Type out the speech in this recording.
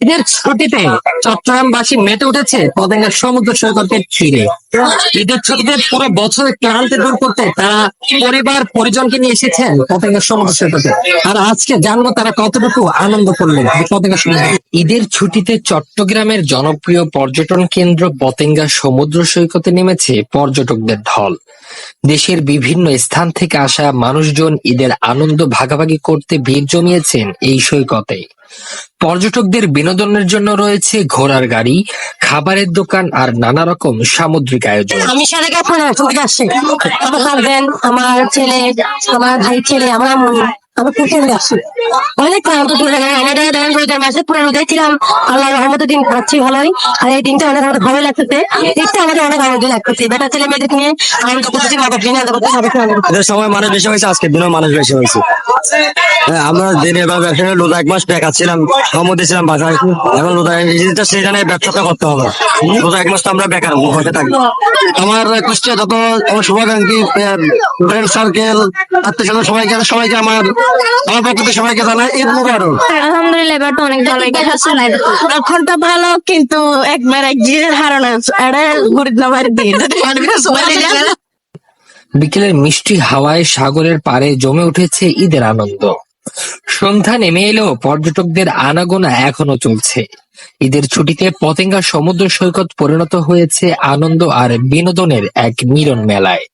ঈদের ছুটিতে চট্টগ্রামবাসী মেতে উঠেছে পতেঙ্গা সমুদ্র সৈকতের তীরে। ঈদের ছুটিতে পুরো বছরের ক্লান্তি দূর করতে তারা পরিবার, পরিজনকে নিয়ে এসেছেন পতেঙ্গা সমুদ্র সৈকতে। আর আজকে জানব তারা কতটুকু আনন্দ করলেন পতেঙ্গা সমুদ্র ঈদের ছুটিতে চট্টগ্রামের জনপ্রিয় পর্যটন কেন্দ্র পতেঙ্গা সমুদ্র সৈকতে নেমেছে পর্যটকদের ঢল। দেশের বিভিন্ন স্থান থেকে আসা মানুষজন ঈদের আনন্দ ভাগাভাগি করতে ভিড় জমিয়েছেন এই সৈকতে। পর্যটকদের বিনোদনের জন্য রয়েছে ঘোড়ার গাড়ি খাবারের দোকান আর নানা রকম সামুদ্রিক আয়োজন। আমি কাপড় আমার হাজবেন্ড আমার ছেলে আমার ভাই ছেলে আমার আসছি। অনেক ক্লান্ত আমাদের মাসে পুরো ছিলাম। আল্লাহ রহমতের দিন খাচ্ছি ভালোই আর এই দিনটা অনেক আমাদের ভালো লাগতেছে। দেখতে আমাদের অনেক আনন্দ লাগতেছে। বেটা ছেলে মেয়েদের নিয়ে আনন্দ করতেছি করতেছি সময় মানুষ বেশি হয়েছে আজকে দিনও মানুষ বেশি হয়েছে। হ্যাঁ, আমরা দিনের বেলা ব্যবসা করে এক মাস বেকার ছিলাম কমতে ছিলাম বাজার। এখন রোজা ঈদটা সেখানে ব্যবসাটা করতে হবে। রোজা এক মাস তো আমরা বেকার বসে থাকি। আমার কুষ্টিয়া যত আমার শুভাকাঙ্ক্ষী ফ্রেন্ড সার্কেল আত্মীয় স্বজন সবাইকে সবাইকে আমার আমার পক্ষ থেকে সবাইকে জানাই ঈদ মুবারক। আলহামদুলিল্লাহ এবার তো অনেক ভালো ভালো কিন্তু একবার এক আছে। এটা গরিব নামের দিন বিকেলের মিষ্টি হাওয়ায় সাগরের পাড়ে জমে উঠেছে ঈদের আনন্দ। সন্ধ্যা নেমে এলেও পর্যটকদের আনাগোনা এখনও চলছে। ঈদের ছুটিতে পতেঙ্গা সমুদ্র সৈকত পরিণত হয়েছে আনন্দ আর বিনোদনের এক মিলন মেলায়।